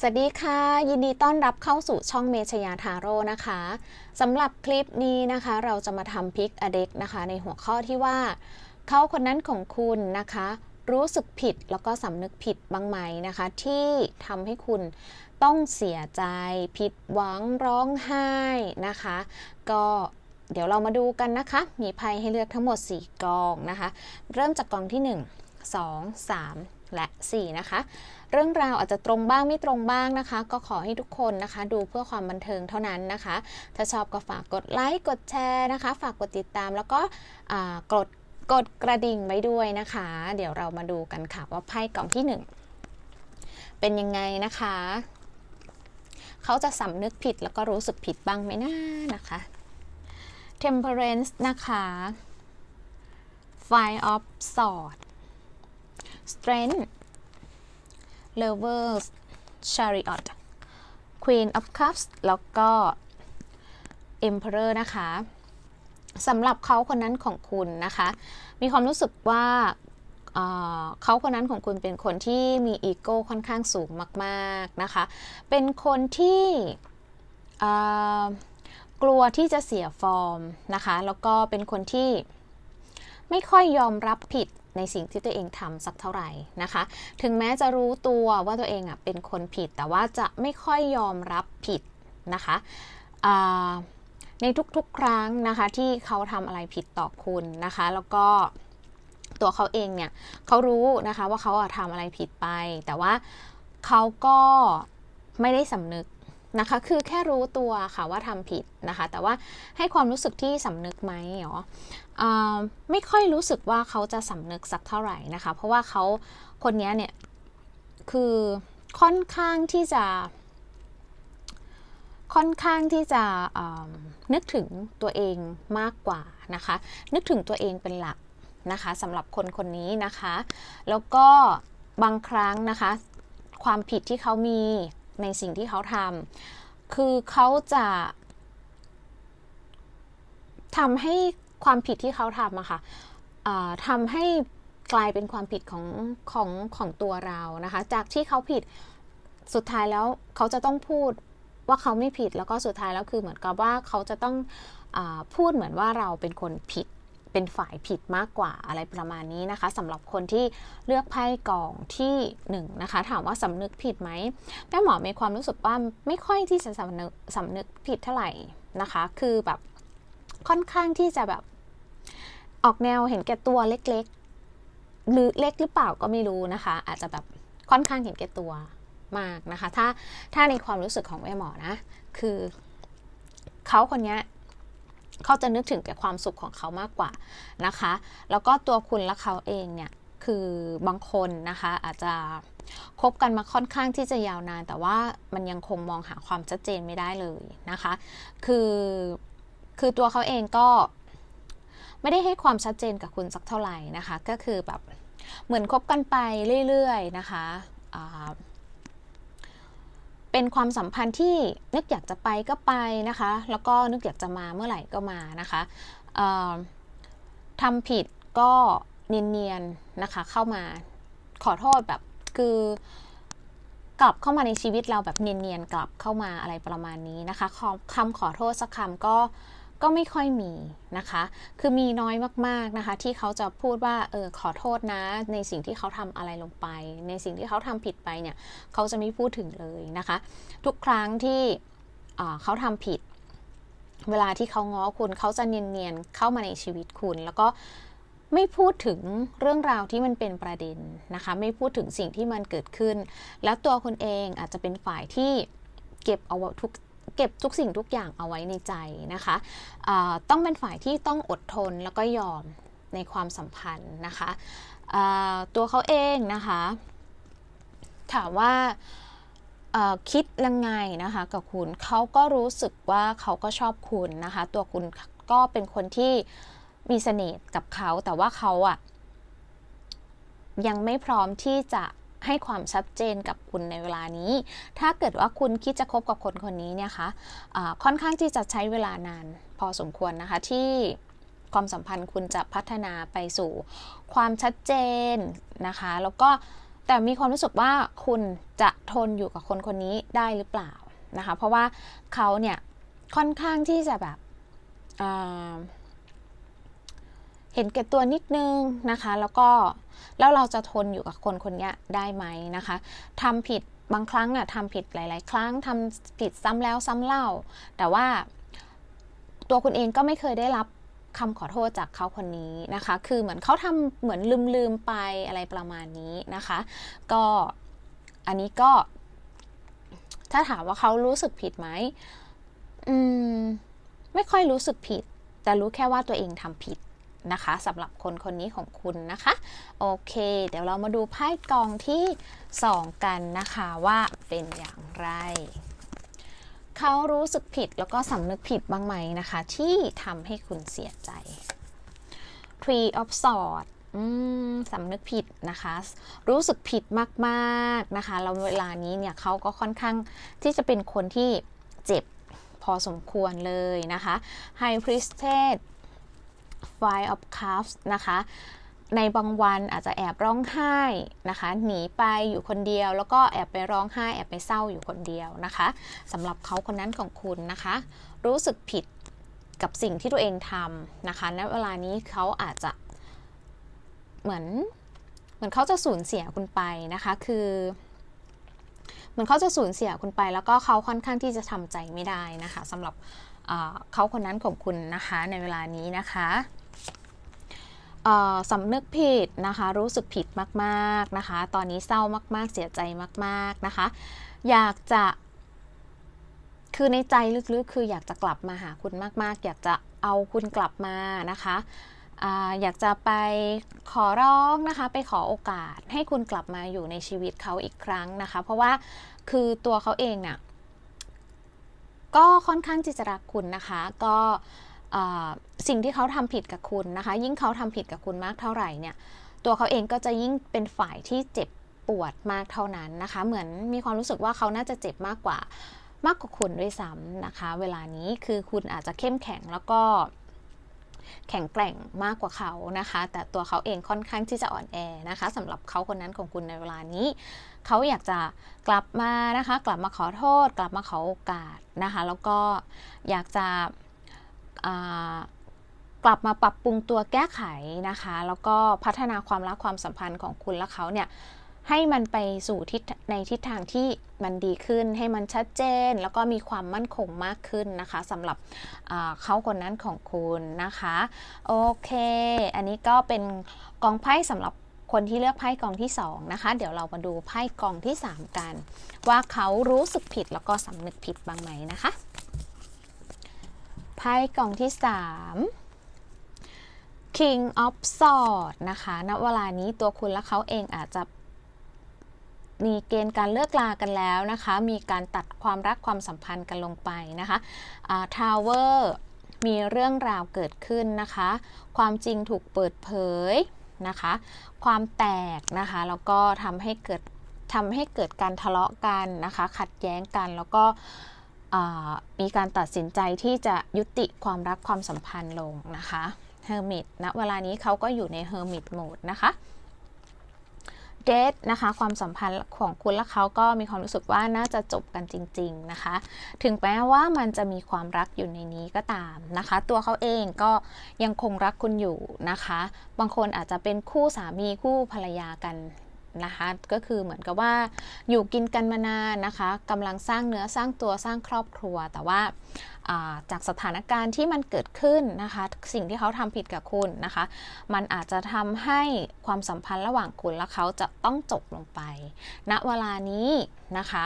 สวัสดีค่ะ ยินดีต้อนรับเข้าสู่ช่องเมชยาทาโร่นะคะสำหรับคลิปนี้นะคะ เราจะมาทำพิกอเด็กนะคะ ในหัวข้อที่ว่า เขาคนนั้นของคุณนะคะ รู้สึกผิดแล้วก็สำนึกผิดบ้างไหมนะคะ ที่ทำให้คุณต้องเสียใจ ผิดหวังร้องไห้นะคะ ก็เดี๋ยวเรามาดูกันนะคะ มีไพ่ให้เลือกทั้งหมด 4กองนะคะ เริ่มจากกองที่ 1 2 3 และ 4 นะคะ เรื่องราวอาจจะตรงบ้างไม่ตรงบ้างนะคะ ก็ขอให้ทุกคนนะคะ ดูเพื่อความบันเทิงเท่านั้นนะคะ ถ้าชอบก็ฝากกดไลค์กดแชร์นะคะ ฝากกดติดตามแล้วก็กดกดกระดิ่งไว้ด้วยนะคะ เดี๋ยวเรามาดูกันค่ะว่าไพ่กล่องที่ 1 เป็นยังไงนะคะ เขาจะสำนึกผิดแล้วก็รู้สึกผิดบ้างไหมนะนะคะ Temperance นะคะ Five of Swords Strength Lovers Chariot Queen of Cups แล้วก็ Emperor นะคะสำหรับเขาคนนั้นของคุณนะคะ มีความรู้สึกว่าเขาคนนั้นของคุณเป็นคนที่มีอีโก้ค่อนข้างสูงมากๆนะคะ เป็นคนที่กลัวที่จะเสียฟอร์มนะคะ แล้วก็เป็นคนที่ไม่ค่อยยอมรับผิด ในสิ่งที่ตัวเองทำสักเท่าไหร่นะคะ ถึงแม้จะรู้ตัวว่าตัวเองอะเป็นคนผิด แต่ว่าจะไม่ค่อยยอมรับผิดนะคะในทุกๆ ครั้งนะคะที่เขาทำอะไรผิดต่อคุณนะคะ แล้วก็ตัวเขาเองเนี่ยเขารู้นะคะว่าเขาอะทำอะไรผิดไป แต่ว่าเขาก็ไม่ได้สำนึก นะคะ คือแค่รู้ตัวค่ะว่าทำผิดนะคะ แต่ว่าให้ความรู้สึกที่สำนึกไหมหรออไม่ค่อยรู้สึกว่าเขาจะสำนึกสักเท่าไหร่นะคะ เพราะว่าเขาคนนี้เนี่ยคือค่อนข้างที่จะ ค่อนข้างที่จะนึกถึงตัวเองมากกว่านะคะ นึกถึงตัวเองเป็นหลักนะคะสำหรับคนคนนี้นะคะ แล้วก็บางครั้งนะคะ ความผิดที่เขามี ในสิ่งที่เขาทำคือเขาจะทำให้ความผิดที่เขาทำอะค่ะอ่าทำให้กลายเป็นความผิดของของของตัวเรานะคะ จากที่เขาผิดสุดท้ายแล้วเขาจะต้องพูดว่าเขาไม่ผิดแล้วก็สุดท้ายแล้วคือเหมือนกับว่าเขาจะต้องอพูดเหมือนว่าเราเป็นคนผิด เป็นฝ่ายผิดมากกว่าอะไรประมาณนี้นะคะสำหรับคนที่เลือกไพ่กล่องที่หนึ่งนะคะถามว่าสำนึกผิดไหมแม่หมอมีความรู้สึกว่าไม่ค่อยที่จะสำนึกสำนึกผิดเท่าไหร่นะคะ คือแบบค่อนข้างที่จะแบบออกแนวเห็นแก่ตัวเล็กๆ หรือเล็กหรือเปล่าก็ไม่รู้นะคะ อาจจะแบบค่อนข้างเห็นแก่ตัวมากนะคะ ถ้าถ้าในความรู้สึกของแม่หมอนะ คือเขาคนนี้ เขาจะนึกถึงแต่ความสุขของเขามากกว่านะคะ แล้วก็ตัวคุณและเขาเองเนี่ยคือบางคนนะคะอาจจะคบกันมาค่อนข้างที่จะยาวนาน แต่ว่ามันยังคงมองหาความชัดเจนไม่ได้เลยนะคะ คือคือตัวเขาเองก็ไม่ได้ให้ความชัดเจนกับคุณสักเท่าไหร่นะคะ ก็คือแบบเหมือนคบกันไปเรื่อยๆนะคะอ่า เป็นความสัมพันธ์ที่นึกอยากจะไปก็ไปนะคะ แล้วก็นึกอยากจะมาเมื่อไหร่ก็มานะคะทำผิดก็เนียนๆนะคะ เข้ามาขอโทษแบบคือกลับเข้ามาในชีวิตเราแบบเนียนๆกลับเข้ามาอะไรประมาณนี้นะคะคำขอโทษสักคำก็ ก็ไม่ค่อยมีนะคะ คือมีน้อยมากๆนะคะ ที่เขาจะพูดว่าเออขอโทษนะในสิ่งที่เขาทำอะไรลงไป ในสิ่งที่เขาทำผิดไปเนี่ยเขาจะไม่พูดถึงเลยนะคะ ทุกครั้งที่อ่าเขาทำผิด เวลาที่เขาง้อคุณเขาจะเนียนๆเข้ามาในชีวิตคุณ แล้วก็ไม่พูดถึงเรื่องราวที่มันเป็นประเด็นนะคะ ไม่พูดถึงสิ่งที่มันเกิดขึ้น แล้วตัวคุณเองอาจจะเป็นฝ่ายที่เก็บเอาทุก เก็บทุกสิ่งทุกอย่างเอาไว้ในใจนะคะต้องเป็นฝ่ายที่ต้องอดทนแล้วก็ยอมในความสัมพันธ์นะคะตัวเขาเองนะคะ ถามว่าคิดยังไงนะคะกับคุณเขาก็รู้สึกว่าเขาก็ชอบคุณนะคะ ตัวคุณก็เป็นคนที่มีเสน่ห์กับเขา แต่ว่าเขาอะยังไม่พร้อมที่จะ ให้ความชัดเจนกับคุณในเวลานี้ ถ้าเกิดว่าคุณคิดจะคบกับคนคนนี้เนี่ยคะะค่อนข้างที่จะใช้เวลานานพอสมควรนะคะที่ความสัมพันธ์คุณจะพัฒนาไปสู่ความชัดเจนนะคะ แล้วก็แต่มีความรู้สึกว่าคุณจะทนอยู่กับคนคนนี้ได้หรือเปล่านะคะ เพราะว่าเขาเนี่ยค่อนข้างที่จะแบบ เห็นแก่ตัวนิดนึงนะคะ แล้วก็แล้วเราจะทนอยู่กับคนคนนี้ได้ไหมนะคะทำผิดบางครั้งอะทำผิดหลาย ๆ ครั้งทำผิดซ้ำแล้วซ้ำเล่า แต่ว่าตัวคุณเองก็ไม่เคยได้รับคำขอโทษจากเขาคนนี้นะคะ คือเหมือนเขาทำเหมือนลืมลืมไปอะไรประมาณนี้นะคะ ก็อันนี้ก็ ถ้าถามว่าเขารู้สึกผิดไหมอืม ไม่ค่อยรู้สึกผิด แต่รู้แค่ว่าตัวเองทำผิด นะคะสำหรับคนคนนี้ของคุณนะคะ โอเค เดี๋ยวเรามาดูไพ่กองที่ 2 กันนะคะว่าเป็นอย่างไรเขารู้สึกผิดแล้วก็สำนึกผิดบ้างไหมนะคะ ที่ทำให้คุณเสียใจ Tree of Swords อืมสำนึกผิดนะคะ รู้สึกผิดมากๆนะคะแล้วเวลานี้เนี่ยเขาก็ค่อนข้างที่จะเป็นคนที่เจ็บพอสมควรเลยนะคะ High Priestess Five of Cups นะคะในบางวันอาจจะแอบร้องไห้นะคะ หนีไปอยู่คนเดียว แล้วก็แอบไปร้องไห้แอบไปเศร้าอยู่คนเดียวนะคะสำหรับเขาคนนั้นของคุณนะคะ รู้สึกผิดกับสิ่งที่ตัวเองทำนะคะณเวลานี้เขาอาจจะเหมือนเหมือนเขาจะสูญเสียคุณไปนะคะ คือเหมือนเขาจะสูญเสียคุณไป แล้วก็เขาค่อนข้างที่จะทำใจไม่ได้นะคะสำหรับเขาคนนั้นของคุณนะคะในเวลานี้นะคะ สำนึกผิดนะคะ รู้สึกผิดมากๆนะคะ ตอนนี้เศร้ามากๆ เสียใจมาก ๆนะคะ อยากจะ คือในใจลึกๆ คืออยากจะกลับมาหาคุณมาก ๆ อยากจะเอาคุณกลับมานะคะอยากจะไปขอร้องนะคะ ไปขอโอกาสให้คุณกลับมาอยู่ในชีวิตเขาอีกครั้งนะคะ เพราะว่าคือตัวเขาเองน่ะก็ค่อนข้างที่จะรักคุณนะคะ ก็ สิ่งที่เขาทำผิดกับคุณนะคะ ยิ่งเขาทำผิดกับคุณมากเท่าไหร่เนี่ย ตัวเขาเองก็จะยิ่งเป็นฝ่ายที่เจ็บปวดมากเท่านั้นนะคะ เหมือนมีความรู้สึกว่าเขาน่าจะเจ็บมากกว่ามากกว่าคุณด้วยซ้ำนะคะ เวลานี้คือคุณอาจจะเข้มแข็งแล้วก็แข็งแกร่งมากกว่าเขานะคะ แต่ตัวเขาเองค่อนข้างที่จะอ่อนแอนะคะสำหรับเขาคนนั้นของคุณในเวลานี้ เขาอยากจะกลับมานะคะ กลับมาขอโทษ กลับมาขอโอกาสนะคะ แล้วก็อยากจะ กลับมาปรับปรุงตัวแก้ไขนะคะ แล้วก็พัฒนาความรักความสัมพันธ์ของคุณและเขาเนี่ยให้มันไปสู่ทิศในทิศทางที่มันดีขึ้น ให้มันชัดเจน แล้วก็มีความมั่นคงมากขึ้นนะคะสำหรับเขาคนนั้นของคุณนะคะ โอเค อันนี้ก็เป็นกองไพ่สำหรับคนที่เลือกไพ่กองที่ 2 นะคะ เดี๋ยวเรามาดูไพ่กองที่ 3 กัน ว่าเขารู้สึกผิดแล้วก็สำนึกผิดบ้างไหมนะคะ พ่กล่องที่ 3 King of Swords นะคะณเวลานี้ตัวคุณและเขาเองอาจจะมีเกณฑ์การเลิกลากันแล้วนะคะ มีการตัดความรักความสัมพันธ์กันลงไปนะคะทาวเวอร์มีเรื่องราวเกิดขึ้นนะคะ ความจริงถูกเปิดเผยนะคะ ความแตกนะคะ แล้วก็ทำให้เกิดทำให้เกิดการทะเลาะกันนะคะ ขัดแย้งกันแล้วก็ มีการตัดสินใจที่จะยุติความรักความสัมพันธ์ลงนะคะเฮอร์มิตณเวลานี้เขาก็อยู่ในเฮอร์มิตโหมดนะคะเดทนะคะความสัมพันธ์ของคุณและเขาก็มีความรู้สึกว่าน่าจะจบกันจริง ๆนะคะ ถึงแม้ว่ามันจะมีความรักอยู่ในนี้ก็ตามนะคะ ตัวเขาเองก็ยังคงรักคุณอยู่นะคะ บางคนอาจจะเป็นคู่สามีคู่ภรรยากัน นะคะ ก็คือเหมือนกับว่าอยู่กินกันมานานนะคะกำลังสร้างเนื้อสร้างตัวสร้างครอบครัว แต่ว่าอ่าจากสถานการณ์ที่มันเกิดขึ้นนะคะ สิ่งที่เขาทำผิดกับคุณนะคะ มันอาจจะทำให้ความสัมพันธ์ระหว่างคุณและเขาจะต้องจบลงไปณเวลานี้นะคะ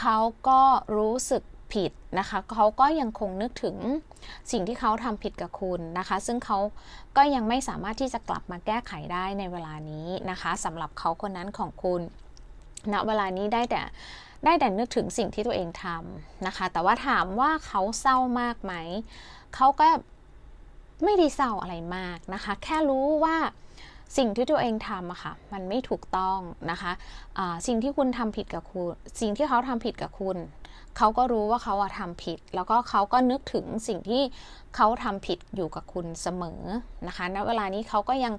เขาก็รู้สึก ผิดนะคะเขาก็ยังคงนึกถึงสิ่งที่เขาทำผิดกับคุณนะคะ ซึ่งเขาก็ยังไม่สามารถที่จะกลับมาแก้ไขได้ในเวลานี้นะคะสำหรับเขาคนนั้นของคุณณเวลานี้ได้แต่ได้แต่นึกถึงสิ่งที่ตัวเองทำนะคะ แต่ว่าถามว่าเขาเศร้ามากไหม เขาก็ไม่ได้เศร้าอะไรมากนะคะ แค่รู้ว่าสิ่งที่ตัวเองทำอะค่ะ มันไม่ถูกต้องนะคะะสิ่งที่คุณทำผิดกับคุณ สิ่งที่เขาทำผิดกับคุณ เขาก็รู้ว่าเขาอะทำผิด แล้วก็เขาก็นึกถึงสิ่งที่เขาทำผิดอยู่กับคุณเสมอนะคะณเวลานี้เขาก็ยัง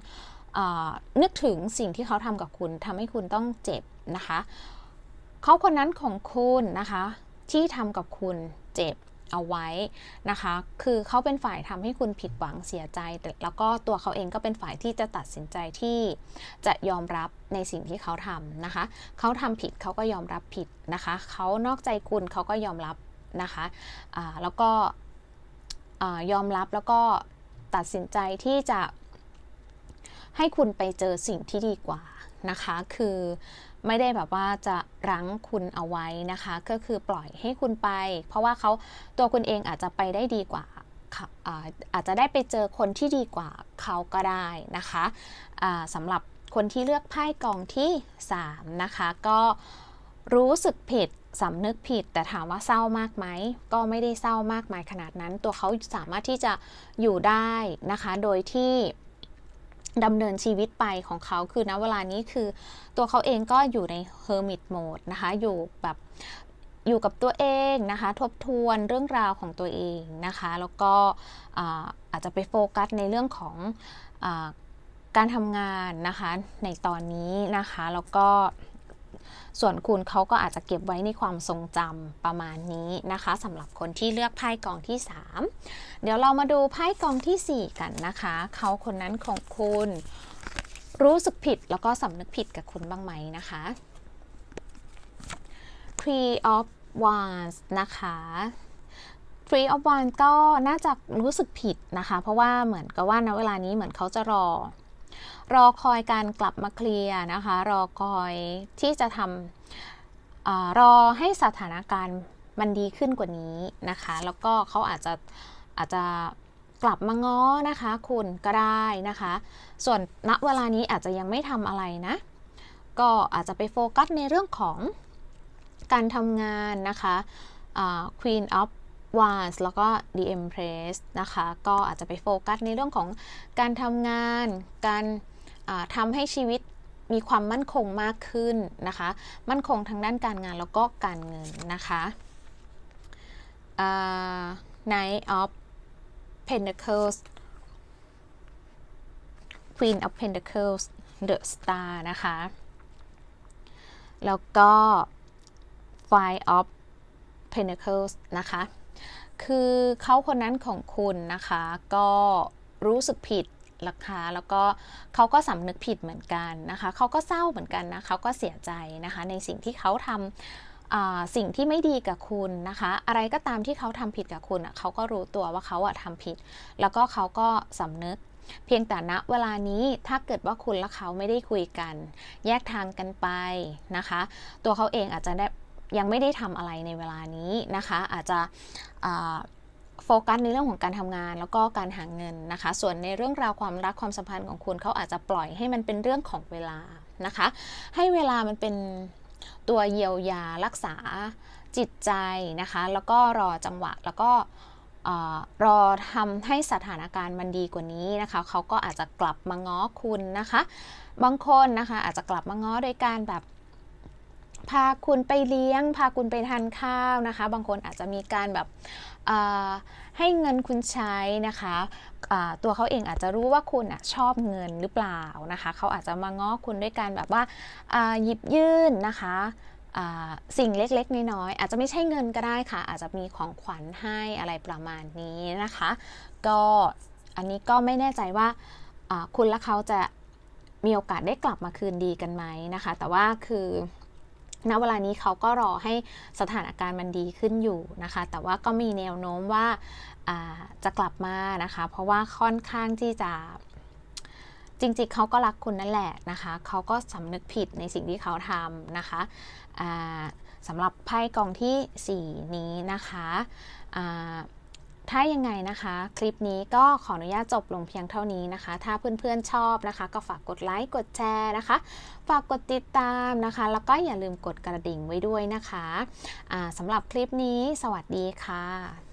นึกถึงสิ่งที่เขาทำกับคุณทำให้คุณต้องเจ็บนะคะเขาคนนั้นของคุณนะคะที่ทำกับคุณเจ็บ เอาไว้นะคะ คือเขาเป็นฝ่ายทำให้คุณผิดหวังเสียใจ แต่แล้วก็ตัวเขาเองก็เป็นฝ่ายที่จะตัดสินใจที่จะยอมรับในสิ่งที่เขาทำนะคะ เขาทำผิดเขาก็ยอมรับผิดนะคะ เขานอกใจคุณเขาก็ยอมรับนะคะแล้วก็ยอมรับแล้วก็ตัดสินใจที่จะให้คุณไปเจอสิ่งที่ดีกว่านะคะ คือ ไม่ได้แบบว่าจะรั้งคุณเอาไว้นะคะ ก็คือปล่อยให้คุณไป เพราะว่าเขาตัวคุณเองอาจจะไปได้ดีกว่าอาอาจจะได้ไปเจอคนที่ดีกว่าเขาก็ได้นะคะสำหรับคนที่เลือกไพ่กองที่ 3 นะคะ ก็รู้สึกผิดสำนึกผิด แต่ถามว่าเศร้ามากไหมก็ไม่ได้เศร้ามากมายขนาดนั้น ตัวเขาสามารถที่จะอยู่ได้นะคะ โดยที่ ดำเนินชีวิตไปของเขาคือณเวลานี้คือ ตัวเขาเองก็อยู่ใน hermit mode นะคะ อยู่แบบอยู่กับตัวเองนะคะ ทบทวนเรื่องราวของตัวเองนะคะ แล้วก็อาอาจจะไปโฟกัสในเรื่องของอการทำงานนะคะในตอนนี้นะคะ แล้วก็ ส่วนคุณเขาก็อาจจะเก็บไว้ในความทรงจำประมาณนี้นะคะสำหรับคนที่เลือกไพ่กองที่ 3 เดี๋ยวเรามาดูไพ่กองทีสี่ 4 กันนะคะเขาคนนั้นของคุณรู้สึกผิดแล้วก็สำนึกผิดกับคุณบ้างไหมนะคะ Three of Wands นะคะ Three of Wands ก็น่าจะรู้สึกผิดนะคะ เพราะว่าเหมือนกับว่าณเวลานี้เหมือนเขาจะรอ รอคอยการกลับมาเคลียร์นะคะ รอคอยที่จะทำอรอให้สถานการณ์มันดีขึ้นกว่านี้นะคะ แล้วก็เขาอาจจะอาจจะกลับมาง้อนะคะ คุณก็ได้นะคะ ส่วนณเวลานี้อาจจะยังไม่ทำอะไรนะ ก็อาจจะไปโฟกัสในเรื่องของการทำงานนะคะ Queen of Wands แล้วก็ The Empress นะคะ ก็อาจจะไปโฟกัสในเรื่องของการทำงาน การ ทำให้ชีวิตมีความมั่นคงมากขึ้นนะคะ มั่นคงทางด้านการงานแล้วก็การเงินนะคะอ่า Knight of Pentacles Queen of Pentacles The Star นะคะ แล้วก็ Five of Pentacles นะคะ คือเขาคนนั้นของคุณนะคะ ก็รู้สึกผิด ราคาแล้วก็เขาก็สำนึกผิดเหมือนกันนะคะเขาก็เศร้าเหมือนกันนะเขาก็เสียใจนะคะในสิ่งที่เขาทำอ่าสิ่งที่ไม่ดีกับคุณนะคะ อะไรก็ตามที่เขาทำผิดกับคุณเขาก็รู้ตัวว่าเขาอะทำผิด แล้วก็เขาก็สำนึก เพียงแต่ณเวลานี้ถ้าเกิดว่าคุณและเขาไม่ได้คุยกัน แยกทางกันไปนะคะ ตัวเขาเองอาจจะได้ยังไม่ได้ทำอะไรในเวลานี้นะคะ อาจจะ โฟกัสในเรื่องของการทำงาน แล้วก็การหาเงินนะคะ ส่วนในเรื่องราวความรักความสัมพันธ์ของคุณเขาอาจจะปล่อยให้มันเป็นเรื่องของเวลานะคะ ให้เวลามันเป็นตัวเยียวยารักษาจิตใจนะคะ แล้วก็รอจังหวะแล้วก็รอทำให้สถานการณ์มันดีกว่านี้นะคะ เขาก็อาจจะกลับมาง้อคุณนะคะ บางคนนะคะอาจจะกลับมาง้อโดยการแบบ พาคุณไปเลี้ยง พาคุณไปทานข้าวนะคะ บางคนอาจจะมีการแบบให้เงินคุณใช้นะคะตัวเขาเองอาจจะรู้ว่าคุณอชอบเงินหรือเปล่านะคะเขาอาจจะมาง้อคุณด้วยการแบบว่าหยิบยื่นนะคะสิ่งเล็กๆ น้อยๆอาจจะไม่ใช่เงินก็ได้ค่ะ อาจจะมีของขวัญให้อะไรประมาณนี้นะคะ ก็อันนี้ก็ไม่แน่ใจว่าคุณและเขาจะมีโอกาสได้กลับมาคืนดีกันไหมนะคะ แต่ว่าคือ ณเวลานี้เขาก็รอให้สถานการณ์มันดีขึ้นอยู่นะคะ แต่ว่าก็มีแนวโน้มว่าาจะกลับมานะคะ เพราะว่าค่อนข้างที่จะจริงๆ เขาก็รักคุณนั่นแหละนะคะ เขาก็สำนึกผิดในสิ่งที่เขาทำนะคะสำหรับไพ่กองทีสี่4 นี้นะคะ ถ้ายังไงนะคะ คลิปนี้ก็ขออนุญาตจบลงเพียงเท่านี้นะคะ ถ้าเพื่อนๆชอบนะคะ ก็ฝากกดไลค์กดแชร์นะคะ ฝากกดติดตามนะคะ แล้วก็อย่าลืมกดกระดิ่งไว้ด้วยนะคะสำหรับคลิปนี้ สวัสดีค่ะ